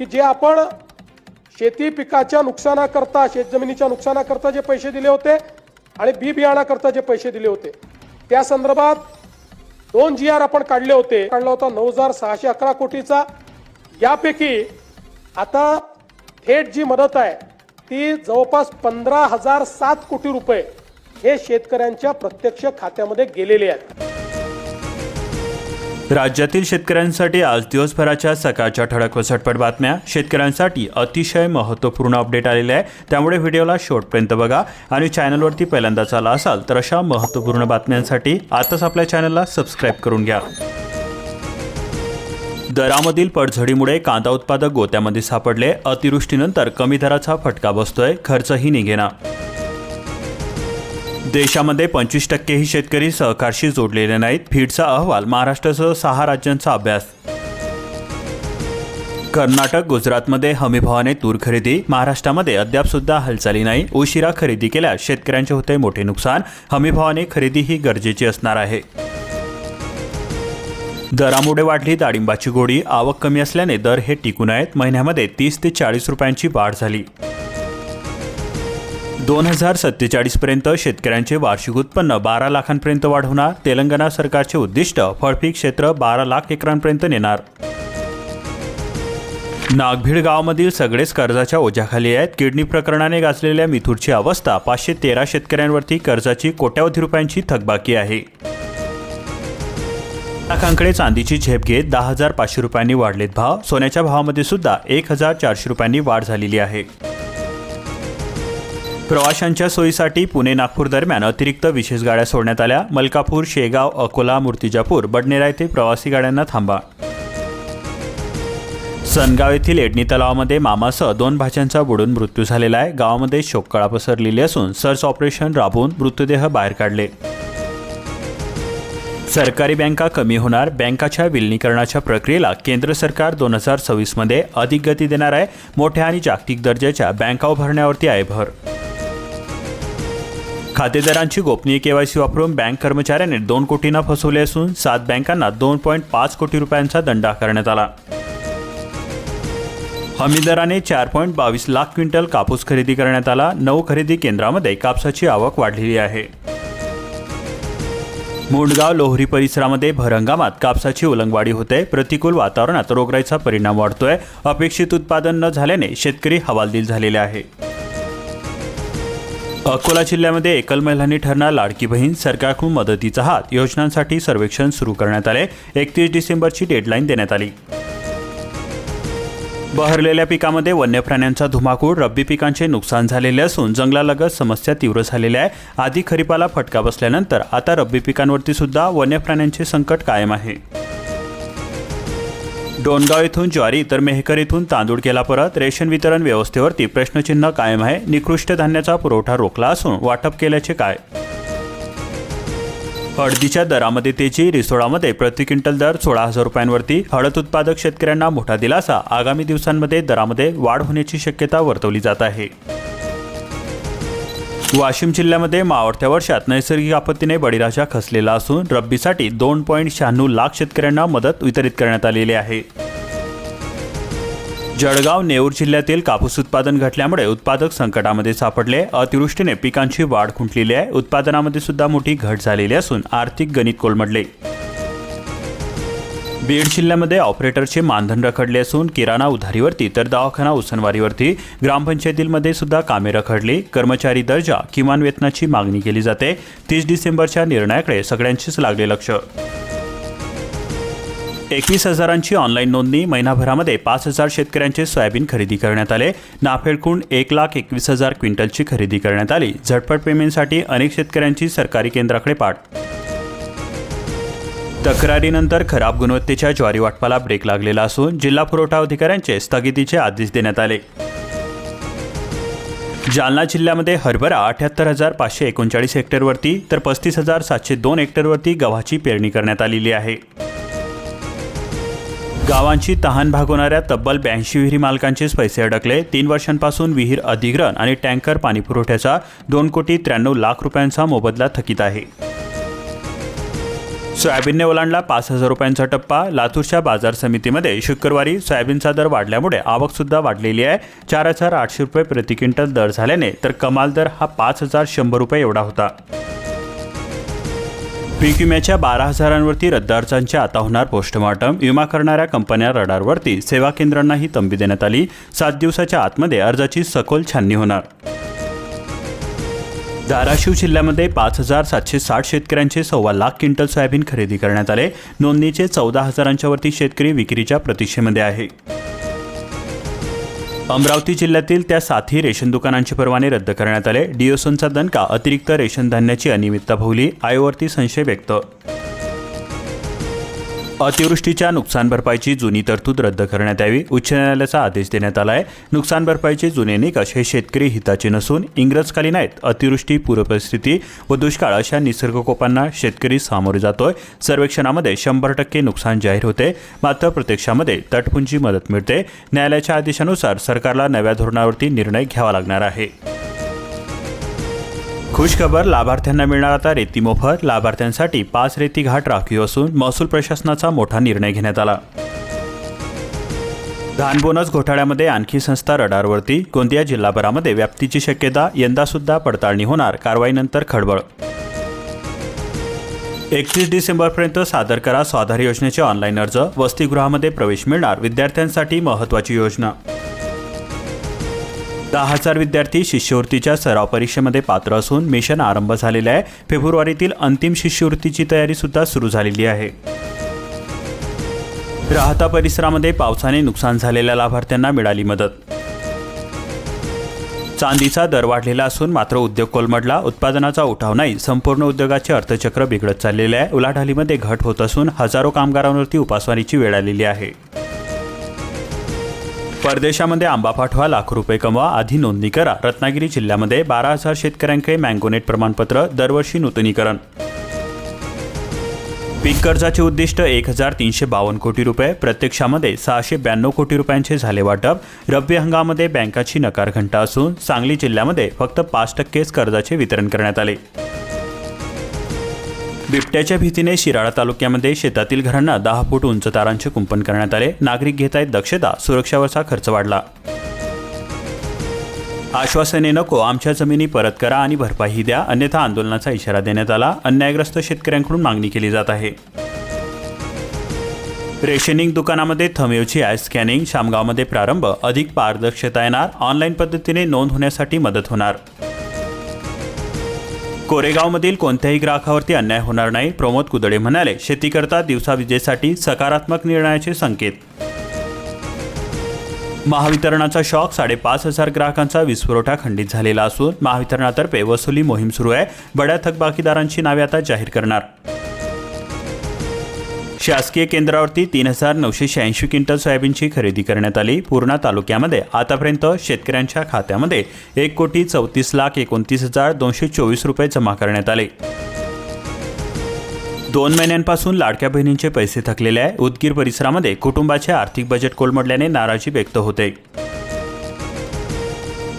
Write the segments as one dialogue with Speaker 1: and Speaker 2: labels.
Speaker 1: की जे आपण शेती पिकाच्या नुकसानाकरता शेतजमिनीच्या नुकसानाकरता जे पैसे दिले होते आणि बी बियाणाकरता जे पैसे दिले होते त्या संदर्भात दोन जी आर आपण काढले होते. काढला होता नऊ हजार सहाशे अकरा कोटीचा. यापैकी आता थेट जी मदत आहे ती जवळपास पंधरा हजार सात कोटी रुपये हे शेतकऱ्यांच्या प्रत्यक्ष खात्यामध्ये गेलेले आहेत.
Speaker 2: राज्यातील शेतकऱ्यांसाठी आज दिवसभराच्या सकाळच्या ठळक व झटपट बातम्या. शेतकऱ्यांसाठी अतिशय महत्त्वपूर्ण अपडेट आलेले आहे. त्यामुळे व्हिडिओला शेवटपर्यंत बघा आणि चॅनलवरती पहिल्यांदाच आला असाल तर अशा महत्त्वपूर्ण बातम्यांसाठी आताच आपल्या चॅनलला सबस्क्राईब करून घ्या. दरामधील पडझडीमुळे कांदा उत्पादक गोत्यामध्ये सापडले. अतिवृष्टीनंतर कमी दराचा फटका बसतोय. खर्चही निघेना. देशामध्ये पंचवीस टक्केही शेतकरी सहकारशी जोडलेले नाहीत. फीडचा अहवाल महाराष्ट्रासह सहा राज्यांचा अभ्यास. कर्नाटक गुजरातमध्ये हमीभावाने तूर खरेदी. महाराष्ट्रामध्ये अद्याप सुद्धा हालचाली नाही. उशिरा खरेदी केल्यास शेतकऱ्यांचे होते मोठे नुकसान. हमीभावाने खरेदी ही गरजेची असणार आहे. दरामुळे वाढली डाळिंबाची गोडी. आवक कमी असल्याने दर हे टिकून आहेत. महिन्यामध्ये तीस ते चाळीस रुपयांची वाढ झाली. दोन हजार सत्तेचाळीसपर्यंत शेतकऱ्यांचे वार्षिक उत्पन्न बारा लाखांपर्यंत वाढवणार. तेलंगणा सरकारचे उद्दिष्ट फळपीक क्षेत्र बारा लाख एकरांपर्यंत नेणार. नागभीड गावामधील सगळेच कर्जाच्या ओझ्याखाली आहेत. किडनी प्रकरणाने गाजलेल्या मिथूरची अवस्था पाचशे तेरा शेतकऱ्यांवरती कर्जाची कोट्यावधी रुपयांची थकबाकी आहे. लाखांकडे चांदीची झेप घेत दहा हजार पाचशे रुपयांनी वाढलेत भाव. सोन्याच्या भावामध्ये सुद्धा एक हजार चारशे रुपयांनी वाढ झालेली आहे. प्रवाशांच्या सोयीसाठी पुणे नागपूर दरम्यान अतिरिक्त विशेष गाड्या सोडण्यात आल्या. मलकापूर शेगाव अकोला मूर्तिजापूर बडनेरा येथे प्रवासी गाड्यांना थांबा. सनगाव येथील एडणी तलावामध्ये मामासह दोन भाज्यांचा बुडून मृत्यू झालेला आहे. गावामध्ये शोककळा पसरलेली असून सर्च ऑपरेशन राबवून मृतदेह बाहेर काढले. सरकारी बँका कमी होणार. बँकाच्या विलिनीकरणाच्या प्रक्रियेला केंद्र सरकार दोन हजार सव्वीसमध्ये अधिक गती देणार आहे. मोठ्या आणि जागतिक दर्जाच्या बँका उभारण्यावरती आहे भर. खातेदारांची गोपनीय केवायसी वापरून बँक कर्मचाऱ्याने दोन कोटींना फसवले असून सात बँकांना दोन पॉईंट पाच कोटी रुपयांचा दंड आकारण्यात आला. हमीदराने चार पॉईंट बावीस लाख क्विंटल कापूस खरेदी करण्यात आला. नऊ खरेदी केंद्रामध्ये कापसाची आवक वाढलेली आहे. मुंडगाव लोहरी परिसरामध्ये भर हंगामात कापसाची उलंगवाडी होते. प्रतिकूल वातावरणात रोगराईचा परिणाम वाढतोय. अपेक्षित उत्पादन न झाल्याने शेतकरी हवालदिल झालेले आहे. अकोला जिल्ह्यामध्ये एकल महिलांनी ठरणार लाडकी बहीण सरकारकडून मदतीचा हात. योजनांसाठी सर्वेक्षण सुरू करण्यात आले. एकतीस डिसेंबरची डेडलाईन देण्यात आली. बहरलेल्या पिकामध्ये वन्य प्राण्यांचा धुमाकूळ रब्बी पिकांचे नुकसान झालेले असून जंगलालगत समस्या तीव्र झालेल्या आहे. आधी खरीपाला फटका बसल्यानंतर आता रब्बी पिकांवरती सुद्धा वन्य प्राण्यांचे संकट कायम आहे. डोणगाव येथून ज्वारी तर मेहकर येथून तांदूळ केला परत. रेशन वितरण व्यवस्थेवरती प्रश्नचिन्ह कायम आहे. निकृष्ट धान्याचा पुरवठा रोखला असून वाटप केल्याचे काय? हळदीच्या दरामध्ये तेजी रिसोडामध्ये प्रति क्विंटल दर सोळा हजार रुपयांवरती. हळद उत्पादक शेतकऱ्यांना मोठा दिलासा. आगामी दिवसांमध्ये दरामध्ये वाढ होण्याची शक्यता वर्तवली जात आहे. वाशिम जिल्ह्यामध्ये मावळत्या वर्षात नैसर्गिक आपत्तीने बळीराजा खसलेला असून रब्बीसाठी दोन पॉईंट शहाण्णव लाख शेतकऱ्यांना मदत वितरित करण्यात आलेली आहे. जळगाव नेऊर जिल्ह्यातील कापूस उत्पादन घटल्यामुळे उत्पादक संकटामध्ये सापडले. अतिवृष्टीने पिकांची वाढ खुंटलेली आहे. उत्पादनामध्ये सुद्धा मोठी घट झालेली असून आर्थिक गणित कोलमडले. बीड जिल्ह्यामध्ये ऑपरेटरचे मानधन रखडले असून किराणा उधारीवरती तर दवाखाना उसनवारीवरती ग्रामपंचायतीमध्ये सुद्धा कामे रखडली. कर्मचारी दर्जा किमान वेतनाची मागणी केली जाते. तीस डिसेंबरच्या निर्णयाकडे सगळ्यांचीच लागले लक्ष. एकवीस हजारांची ऑनलाईन नोंदणी महिनाभरामध्ये पाच हजार शेतकऱ्यांचे सोयाबीन खरेदी करण्यात आले. नाफेडकडून एक लाख एकवीस हजार क्विंटलची खरेदी करण्यात आली. झटपट पेमेंटसाठी अनेक शेतकऱ्यांची सरकारी केंद्राकडे पाठ तक्रारीनंतर खराब गुणवत्तेच्या ज्वारी वाटपाला ब्रेक लागलेला असून जिल्हा पुरवठा अधिकाऱ्यांचे स्थगितीचे आदेश देण्यात आले. जालना जिल्ह्यामध्ये हरभरा अठ्याहत्तर हजार पाचशे एकोणचाळीस हेक्टरवरती तर पस्तीस हजार सातशे दोन हेक्टरवरती गव्हाची पेरणी करण्यात आलेली आहे. गावांची तहान भागवणाऱ्या तब्बल ब्याऐंशी विहिरी मालकांचेच पैसे अडकले. तीन वर्षांपासून विहीर अधिग्रहण आणि टँकर पाणीपुरवठ्याचा दोन कोटी त्र्याण्णव लाख रुपयांचा मोबदला थकीत आहे. सोयाबीनने ओलांडला पाच हजार रुपयांचा टप्पा. लातूरच्या बाजार समितीमध्ये शुक्रवारी सोयाबीनचा दर वाढल्यामुळे आवकसुद्धा वाढलेली आहे. चार हजार आठशे रुपये प्रति क्विंटल दर झाल्याने तर कमाल दर हा पाच हजार शंभर रुपये एवढा होता. पीक विम्याच्या बारा हजारांवरती रद्द अर्जांचे आता होणार पोस्टमॉर्टम. विमा करणाऱ्या कंपन्या रडारवरती. सेवा केंद्रांनाही तंबी देण्यात आली. सात दिवसाच्या आतमध्ये अर्जाची सखोल छाननी होणार. धाराशिव जिल्ह्यामध्ये पाच हजार सातशे साठ शेतकऱ्यांचे सव्वा लाख क्विंटल सोयाबीन खरेदी करण्यात आले. नोंदणीचे चौदा हजारांच्या वरती शेतकरी विक्रीच्या प्रतीक्षेमध्ये आहे. अमरावती जिल्ह्यातील त्या सातही रेशन दुकानांचे परवाने रद्द करण्यात आले. डिओसनचा दणका अतिरिक्त रेशन धान्याची अनियमितता भोवली आयोवरती संशय व्यक्त अतिवृष्टीच्या नुकसान भरपाईची जुनी तरतूद रद्द करण्यात यावी. उच्च न्यायालयाचा आदेश देण्यात आला आहे नुकसान भरपाईचे जुने निकष हे शेतकरी हिताचे नसून इंग्रजकालीन आहेत. अतिवृष्टी पूरपरिस्थिती व दुष्काळ अशा निसर्गकोपांना शेतकरी सामोरे जातोय. सर्वेक्षणामध्ये शंभर टक्के नुकसान जाहीर होते. मात्र प्रत्यक्षामध्ये तटपुंजी मदत मिळते. न्यायालयाच्या आदेशानुसार सरकारला नव्या धोरणावरती निर्णय घ्यावा लागणार आहे. खुशखबर लाभार्थ्यांना मिळणार आता रेती मोफत. लाभार्थ्यांसाठी पाच रेती घाट राखीव असून महसूल प्रशासनाचा मोठा निर्णय घेण्यात आला. धान बोनस घोटाळ्यामध्ये आणखी संस्था रडारवरती. गोंदिया जिल्हाभरामध्ये व्याप्तीची शक्यता यंदा सुद्धा पडताळणी होणार कारवाईनंतर खळबळ. एकतीस डिसेंबरपर्यंत सादर करा स्वाधार योजनेचे ऑनलाईन अर्ज वसतिगृहामध्ये प्रवेश मिळणार विद्यार्थ्यांसाठी महत्त्वाची योजना. दहा हजार विद्यार्थी शिष्यवृत्तीच्या सराव परीक्षेमध्ये पात्र असून मिशन आरंभ झालेलं आहे. फेब्रुवारीतील अंतिम शिष्यवृत्तीची तयारीसुद्धा सुरू झालेली आहे. राहता परिसरामध्ये पावसाने नुकसान झालेल्या लाभार्थ्यांना मिळाली मदत. चांदीचा दर वाढलेला असून मात्र उद्योग कोलमडला. उत्पादनाचा उठाव नाही. संपूर्ण उद्योगाचे अर्थचक्र बिघडत चाललेले आहे. उलाढालीमध्ये घट होत असून हजारो कामगारांवरती उपासवारीची वेळ आलेली आहे. परदेशामध्ये आंबा पाठवा लाखो रुपये कमवा आधी नोंदणी करा. रत्नागिरी जिल्ह्यामध्ये बारा हजार शेतकऱ्यांकडे मँगोनेट प्रमाणपत्र दरवर्षी नूतनीकरण. पीक कर्जाचे उद्दिष्ट एक हजार तीनशे बावन्न कोटी रुपये. प्रत्यक्षामध्ये सहाशे ब्याण्णव कोटी रुपयांचे झाले वाटप. रब्बी हंगामध्ये बँकाची नकार घंटा असून सांगली जिल्ह्यामध्ये फक्त पाच टक्केच कर्जाचे वितरण करण्यात आले. बिबट्याच्या भीतीने शिराळा तालुक्यामध्ये शेतातील घरांना दहा फूट उंच तारांचे कुंपण करण्यात आले. नागरिक घेत आहेत दक्षता. सुरक्षावरचा खर्च वाढला. आश्वासने नको आमच्या जमिनी परत करा आणि भरपाई द्या अन्यथा आंदोलनाचा इशारा देण्यात आला. अन्यायग्रस्त शेतकऱ्यांकडून मागणी केली जात आहे. रेशनिंग दुकानामध्ये थमेवची आय स्कॅनिंग शामगावमध्ये प्रारंभ. अधिक पारदर्शकता येणार. ऑनलाईन पद्धतीने नोंद होण्यासाठी मदत होणार. कोरेगावमधील कोणत्याही ग्राहकावरती अन्याय होणार नाही प्रमोद कुदळे म्हणाले. शेतीकरता दिवसा विजेसाठी सकारात्मक निर्णयाचे संकेत. महावितरणाचा शॉक साडेपाच हजार ग्राहकांचा वीजपुरवठा खंडित झालेला असून महावितरणातर्फे वसुली मोहीम सुरू आहे. बड्या थकबाकीदारांची नावे आता जाहीर करणार. शासकीय केंद्रावरती तीन हजार नऊशे शहाऐंशी क्विंटल सोयाबीनची खरेदी करण्यात आली. पूर्णा तालुक्यामध्ये आतापर्यंत शेतकऱ्यांच्या खात्यामध्ये एक कोटी चौतीस लाख एकोणतीस हजार दोनशे चोवीस रुपये जमा करण्यात आले. दोन महिन्यांपासून लाडक्या बहिणींचे पैसे थकलेले आहे. उदगीर परिसरामध्ये कुटुंबाचे आर्थिक बजेट कोलमडल्याने नाराजी व्यक्त होते.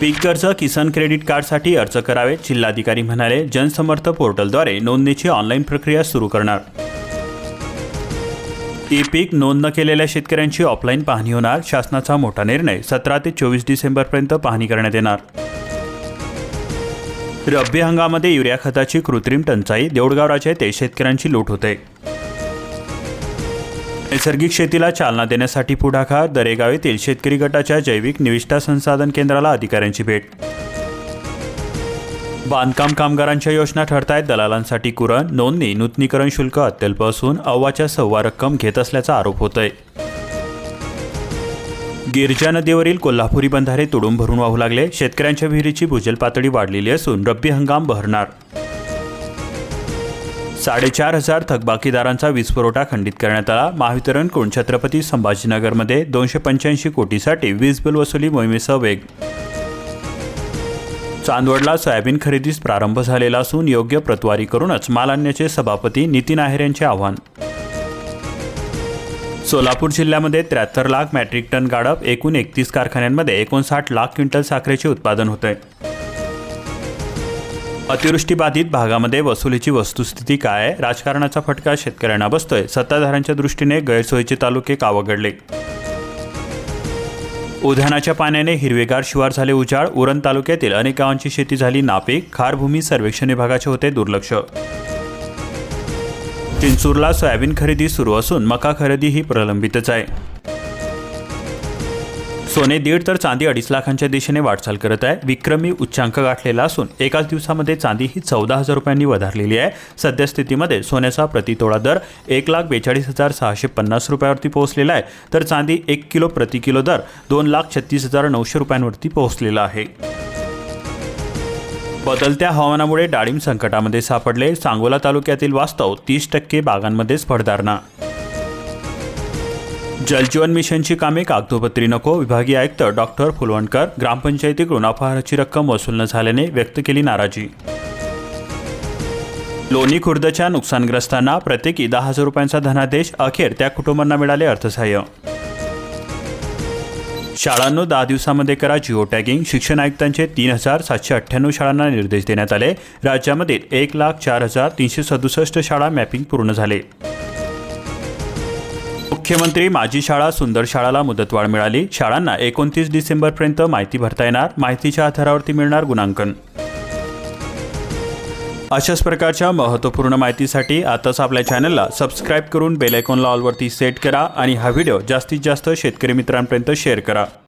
Speaker 2: पीक कर्ज किसान क्रेडिट कार्डसाठी अर्ज करावे जिल्हाधिकारी म्हणाले. जनसमर्थ पोर्टलद्वारे नोंदणीची ऑनलाईन प्रक्रिया सुरू करणार. ई पीक नोंद न केलेल्या शेतकऱ्यांची ऑफलाईन पाहणी होणार. शासनाचा मोठा निर्णय सतरा ते चोवीस डिसेंबरपर्यंत पाहणी करण्यात येणार. रब्बी हंगामध्ये युरिया खताची कृत्रिम टंचाई देऊळगाव राजा शेतकऱ्यांची लूट होते. नैसर्गिक शेतीला चालना देण्यासाठी पुढाकार दरेगाव येथील शेतकरी गटाच्या जैविक निविष्ठा संसाधन केंद्राला अधिकाऱ्यांची भेट. बांधकाम कामगारांच्या योजना ठरतायत. दलालांसाठी कुरण नोंदणी नूतनीकरण शुल्क अत्यल्प असून अव्वाच्या सव्वा रक्कम घेत असल्याचा आरोप होतोय. गिरजा नदीवरील कोल्हापुरी बंधारे तुडून भरून वाहू लागले. शेतकऱ्यांच्या विहिरीची भूजल पातळी वाढलेली असून रब्बी हंगाम बहरणार. साडेचार हजार थकबाकीदारांचा वीजपुरवठा खंडित करण्यात आला. महावितरणकडून छत्रपती संभाजीनगरमध्ये दोनशे पंच्याऐंशी कोटीसाठी वीज बिल वसुली मोहिमेसह वेग चांदवडला सोयाबीन खरेदीस प्रारंभ झालेला असून योग्य प्रतवारी करूनच माल आणण्याचे सभापती नितीन आहेर यांचे आव्हान. सोलापूर जिल्ह्यामध्ये त्र्याहत्तर लाख मॅट्रिक टन गाडप एकूण एकतीस कारखान्यांमध्ये एकोणसाठ लाख क्विंटल साखरेचे उत्पादन होते अतिवृष्टीबाधित भागामध्ये वसुलीची वस्तुस्थिती काय आहे? राजकारणाचा फटका शेतकऱ्यांना बसतोय. सत्ताधाऱ्यांच्या दृष्टीने गैरसोयीचे तालुके कावगडले उधाणाच्या पाण्याने हिरवेगार शिवार झाले उजाड. उरण तालुक्यातील अनेक गावांची शेती झाली नापीक. खारभूमी सर्वेक्षण विभागाचे होते दुर्लक्ष. चिंचूरला सोयाबीन खरेदी सुरू असून मका खरेदी ही प्रलंबितच आहे. सोने दीड तर चांदी अडीच लाखांच्या दिशेने वाटचाल करत आहे. विक्रमी उच्चांक गाठलेला असून एकाच दिवसामध्ये चांदी ही चौदा हजार रुपयांनी वधारलेली आहे. सद्यस्थितीमध्ये सोन्याचा प्रतितोळा दर एक लाख बेचाळीस हजार सहाशे पन्नास रुपयावरती पोहोचलेला आहे. तर चांदी एक किलो प्रति किलो दर दोन लाख छत्तीस हजार नऊशे रुपयांवरती पोहोचलेला आहे. बदलत्या हवामानामुळे डाळिंब संकटामध्ये सापडले. सांगोला तालुक्यातील वास्तव तीस टक्के बागांमध्येच फळधारणा जलजीवन मिशनची कामे कागदोपत्री नको विभागीय आयुक्त डॉक्टर फुलवणकर ग्रामपंचायतीकडून अपहाराची रक्कम वसूल न झाल्याने व्यक्त केली नाराजी. लोणी खुर्दच्या नुकसानग्रस्तांना प्रत्येकी दहा हजार रुपयांचा धनादेश अखेर त्या कुटुंबांना मिळाले अर्थसहाय्य. शाळांनो दहा दिवसामध्ये करा जिओ टॅगिंग. शिक्षण आयुक्तांचे तीन हजार सातशे अठ्ठ्याण्णव शाळांना निर्देश देण्यात आले. राज्यामधील एक लाख चार हजार तीनशे सदुसष्ट शाळा मॅपिंग पूर्ण झाले. मुख्यमंत्री माझी शाळा सुंदर शाळाला मुदतवाढ मिळाली. शाळांना एकोणतीस डिसेंबरपर्यंत माहिती भरता येणार. माहितीच्या आधारावरती मिळणार गुणांकन. अशाच प्रकारच्या महत्त्वपूर्ण माहितीसाठी आताच आपल्या चॅनलला सबस्क्राईब करून बेलायकॉनला ऑलवरती सेट करा आणि हा व्हिडिओ जास्तीत जास्त शेतकरी मित्रांपर्यंत शेअर करा.